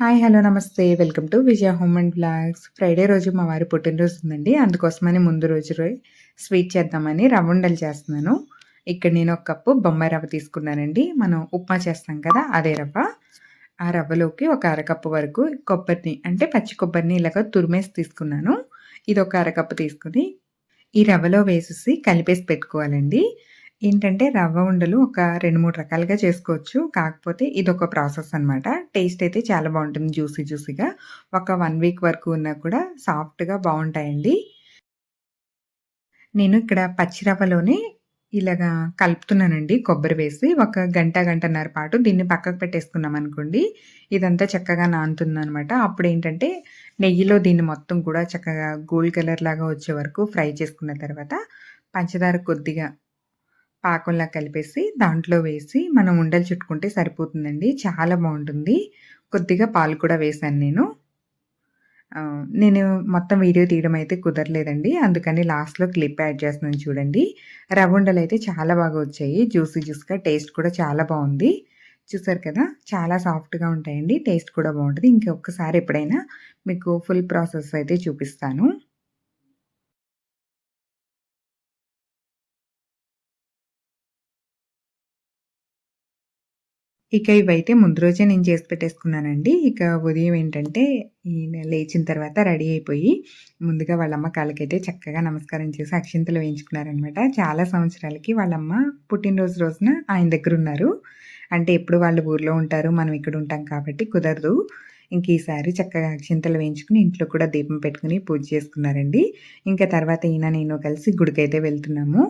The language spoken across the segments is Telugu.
హాయ్ హలో నమస్తే. Welcome to Vijaya home and blogs. Friday రోజు మా వారి పుట్టినరోజు ఉందండి. అందుకోసమని ముందు రోజు స్వీట్ చేద్దామని రవ్వ ఉండలు చేస్తున్నాను. ఇక్కడ నేను ఒక కప్పు బొమ్మాయి రవ్వ తీసుకున్నానండి. మనం ఉప్మా చేస్తాం కదా అదే రవ్వ. ఆ రవ్వలోకి ఒక అరకప్పు వరకు కొబ్బరిని అంటే పచ్చి కొబ్బరిని ఇలాగ తురిమేసి తీసుకున్నాను. ఇది ఒక అరకప్పు తీసుకుని ఈ రవ్వలో వేసేసి కలిపేసి పెట్టుకోవాలండి. ఏంటంటే రవ్వ ఉండలు ఒక రెండు మూడు రకాలుగా చేసుకోవచ్చు. కాకపోతే ఇది ఒక ప్రాసెస్ అనమాట టేస్ట్ అయితే చాలా బాగుంటుంది జ్యూసీ జ్యూసీగా. ఒక వన్ వీక్ వరకు ఉన్నా కూడా సాఫ్ట్గా బాగుంటాయండి. నేను ఇక్కడ పచ్చి రవ్వలోనే ఇలాగా కలుపుతున్నానండి. కొబ్బరి వేసి ఒక గంట గంటన్నర పాటు దీన్ని పక్కకు పెట్టేసుకున్నాం అనుకోండి ఇదంతా చక్కగా నానుతుంది అనమాట అప్పుడు ఏంటంటే నెయ్యిలో దీన్ని మొత్తం కూడా చక్కగా గోల్డ్ కలర్ లాగా వచ్చే వరకు ఫ్రై చేసుకున్న తర్వాత పంచదార కొద్దిగా పాకంలా కలిపేసి దాంట్లో వేసి మనం ఉండలు చుట్టుకుంటే సరిపోతుందండి. చాలా బాగుంటుంది. కొద్దిగా పాలు కూడా వేశాను నేను. నేను మొత్తం వీడియో తీయడం అయితే కుదరలేదండి. అందుకని లాస్ట్లో క్లిప్ యాడ్ చేస్తున్నాను చూడండి. రవ్వ ఉండలు అయితే చాలా బాగా వచ్చాయి. జ్యూసీ జ్యూస్గా టేస్ట్ కూడా చాలా బాగుంది. చూసారు కదా? చాలా సాఫ్ట్గా ఉంటాయండి. టేస్ట్ కూడా బాగుంటుంది. ఇంకొకసారి ఎప్పుడైనా మీకు ఫుల్ ప్రాసెస్ అయితే చూపిస్తాను. ఇక ఇవైతే ముందు రోజే నేను చేసి పెట్టేసుకున్నానండి. ఇక ఉదయం ఏంటంటే ఈయన లేచిన తర్వాత రెడీ అయిపోయి ముందుగా వాళ్ళమ్మ కాళ్ళకైతే చక్కగా నమస్కారం చేసి అక్షింతలు వేయించుకున్నారనమాట. చాలా సంవత్సరాలకి వాళ్ళమ్మ పుట్టినరోజు రోజున ఆయన దగ్గర ఉన్నారు. అంటే ఎప్పుడు వాళ్ళు ఊర్లో ఉంటారు మనం ఇక్కడ ఉంటాం కాబట్టి కుదరదు. ఇంక ఈసారి చక్కగా అక్షింతలు వేయించుకుని ఇంట్లో కూడా దీపం పెట్టుకుని పూజ చేసుకున్నారండి. ఇంకా తర్వాత ఈయన నేను కలిసి గుడికైతే వెళ్తున్నాము.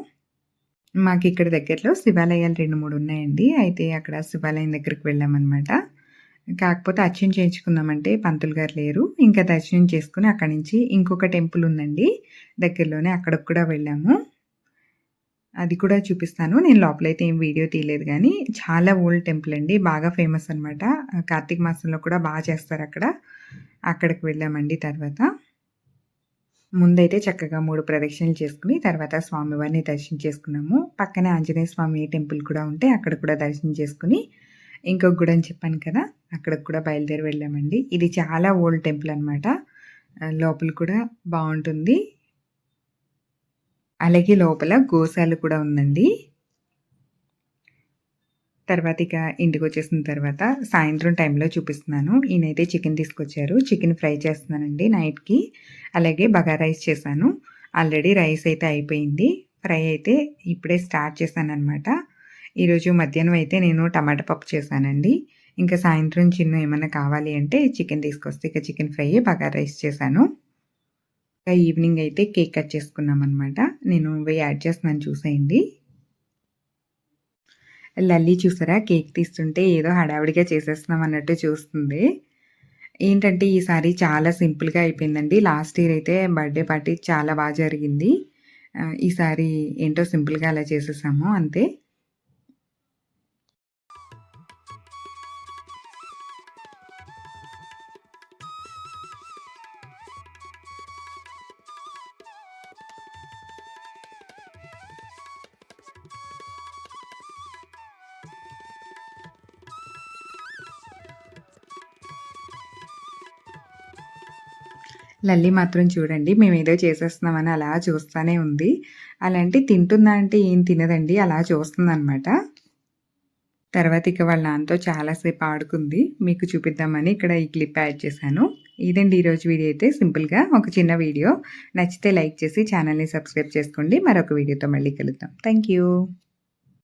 మాకు ఇక్కడ దగ్గరలో శివాలయాలు రెండు మూడు ఉన్నాయండి. అయితే అక్కడ శివాలయం దగ్గరికి వెళ్ళామన్నమాట. కాకపోతే అర్చన చేయించుకుందామంటే పంతులు గారు లేరు. ఇంకా దర్శనం చేసుకుని అక్కడి నుంచి ఇంకొక టెంపుల్ ఉందండి. దగ్గరలోనే అక్కడికి కూడా వెళ్ళాము. అది కూడా చూపిస్తాను. నేను లోపలైతే ఏం వీడియో తీయలేదు కానీ చాలా ఓల్డ్ టెంపుల్ అండి. బాగా ఫేమస్ అనమాట కార్తీక మాసంలో కూడా బాగా చేస్తారు అక్కడ. అక్కడికి వెళ్ళామండి తర్వాత. ముందైతే చక్కగా మూడు ప్రదక్షిణలు చేసుకుని తర్వాత స్వామివారిని దర్శనం చేసుకున్నాము. పక్కనే ఆంజనేయ స్వామి టెంపుల్ కూడా ఉంటే అక్కడ కూడా దర్శనం చేసుకుని ఇంకొక గుడి అని చెప్పాను కదా అక్కడికి కూడా బయలుదేరి వెళ్ళామండి. ఇది చాలా ఓల్డ్ టెంపుల్ అనమాట లోపల కూడా బాగుంటుంది. అలాగే లోపల గోశాల కూడా ఉందండి. తర్వాత ఇక ఇంటికి వచ్చేసిన తర్వాత సాయంత్రం టైంలో చూపిస్తున్నాను. ఈయనైతే చికెన్ తీసుకొచ్చారు. చికెన్ ఫ్రై చేస్తున్నానండి నైట్కి అలాగే బగా రైస్ చేశాను. ఆల్రెడీ రైస్ అయితే అయిపోయింది. ఫ్రై అయితే ఇప్పుడే స్టార్ట్ చేశాను అనమాట ఈరోజు మధ్యాహ్నం అయితే నేను టమాటా పప్పు చేశానండి. ఇంకా సాయంత్రం చిన్న ఏమైనా కావాలి అంటే చికెన్ తీసుకొస్తే ఇక చికెన్ ఫ్రై బగా రైస్ చేశాను. ఇంకా ఈవినింగ్ అయితే కేక్ కట్ చేసుకున్నాం అనమాట నేను యాడ్ చేస్తున్నాను చూసేయండి. లల్లి చూసారా? కేక్ తీస్తుంటే ఏదో హడావిడిగా చేసేస్తున్నాం అన్నట్టు చూస్తుంది. ఏంటంటే ఈసారి చాలా సింపుల్గా అయిపోయిందండి. లాస్ట్ ఇయర్ అయితే బర్త్డే పార్టీ చాలా బాగా జరిగింది. ఈసారి ఏంటో సింపుల్గా అలా చేసేసాము అంతే. లల్లి మాత్రం చూడండి మేము ఏదో చేసేస్తున్నామని అలా చూస్తూనే ఉంది. అలాంటి తింటుందా అంటే ఏం తినదండి అలా చూస్తుంది అనమాట తర్వాత ఇక వాళ్ళ నాన్నతో చాలాసేపు ఆడుకుంది. మీకు చూపిద్దామని ఇక్కడ ఈ క్లిప్ యాడ్ చేశాను. ఇదండి ఈరోజు వీడియో అయితే. సింపుల్గా ఒక చిన్న వీడియో. నచ్చితే లైక్ చేసి ఛానల్ని సబ్స్క్రైబ్ చేసుకోండి. మరొక వీడియోతో మళ్ళీ కలుద్దాం. థ్యాంక్